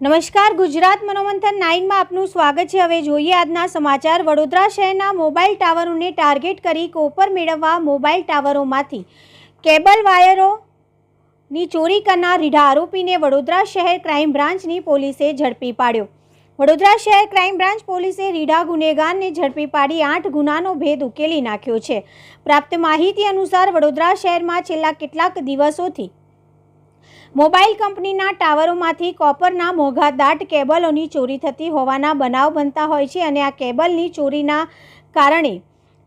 નમસ્કાર, ગુજરાત મનોમંથન નાઇનમાં આપનું સ્વાગત છે. હવે જોઈએ આજના સમાચાર. વડોદરા શહેરના મોબાઈલ ટાવરોને ટાર્ગેટ કરી કોપર મેળવવા મોબાઈલ ટાવરોમાંથી કેબલ વાયરોની ચોરી કરનાર રીઢા આરોપીને વડોદરા શહેર ક્રાઇમ બ્રાન્ચની પોલીસે ઝડપી પાડ્યો. વડોદરા શહેર ક્રાઇમ બ્રાન્ચ પોલીસે રીઢા ગુનેગારને ઝડપી પાડી આઠ ગુનાનો ભેદ ઉકેલી નાખ્યો છે. પ્રાપ્ત માહિતી અનુસાર વડોદરા શહેરમાં છેલ્લા કેટલાક દિવસોથી મોબાઈલ કંપનીના ટાવરોમાંથી કોપરના મોંઘા દાટ કેબલોની ચોરી થતી હોવાના બનાવ બનતા હોય છે અને આ કેબલની ચોરીના કારણે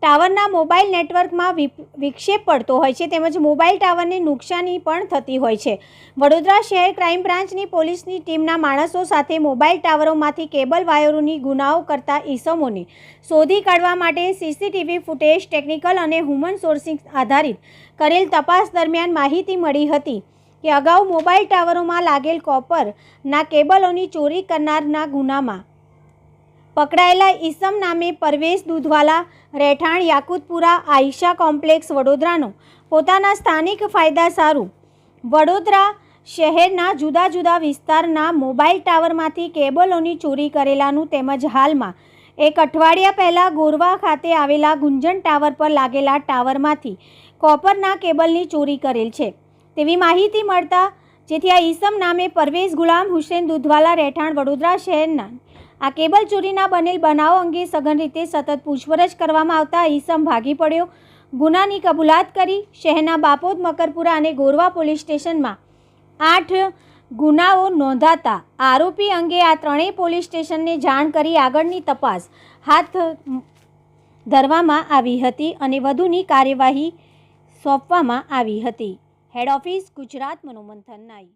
ટાવરના મોબાઈલ નેટવર્કમાં વિક્ષેપ પડતો હોય છે તેમજ મોબાઈલ ટાવરને નુકસાની પણ થતી હોય છે. વડોદરા શહેર ક્રાઇમ બ્રાન્ચની પોલીસની ટીમના માણસો સાથે મોબાઈલ ટાવરોમાંથી કેબલ વાયરોની ગુનાઓ કરતા ઈસમોને શોધી કાઢવા માટે સીસીટીવી ફૂટેજ, ટેકનિકલ અને હ્યુમન સોર્સિંગ આધારિત કરેલ તપાસ દરમિયાન માહિતી મળી હતી. કે અગાઉ મોબાઈલ ટાવરોમાં લાગેલ કોપરના કેબલોની ચોરી કરનારના ગુનામાં. પકડાયેલા ઈસમ નામે પરવેશ દૂધવાલા, રહેઠાણ યાકુતપુરા, આયશા કોમ્પ્લેક્સ વડોદરાનો પોતાના સ્થાનિક ફાયદા સારું. વડોદરા શહેરના જુદા જુદા વિસ્તારના મોબાઈલ ટાવરમાંથી કેબલોની ચોરી કરેલાનું તેમજ હાલમાં એક અઠવાડિયા પહેલાં ગોરવા ખાતે આવેલા ગુંજન ટાવર પર લાગેલા ટાવરમાંથી કોપરના કેબલની ચોરી કરેલ છે. તેવી માહિતી મળતા જેથી આ ઈસમ નામે પરવેઝ ગુલામ હુસેન દૂધવાલા રહેઠાણ વડોદરા શહેરના આ કેબલ ચોરીના બનેલ બનાવ અંગે સઘન રીતે સતત પૂછપરછ કરવામાં આવતા ઈસમ ભાગી પડ્યો. ગુનાની કબૂલાત કરી શહેરના બાપોદ, મકરપુરા અને ગોરવા પોલીસ સ્ટેશનમાં આઠ ગુનાઓ નોંધાતા આરોપી અંગે આ ત્રણેય પોલીસ સ્ટેશનને જાણ કરી આગળની તપાસ હાથ ધરવામાં આવી હતી અને વધુની કાર્યવાહી સોંપવામાં આવી હતી. હેડ ઓફિસ ગુજરાત મનોમંથન નાઈ.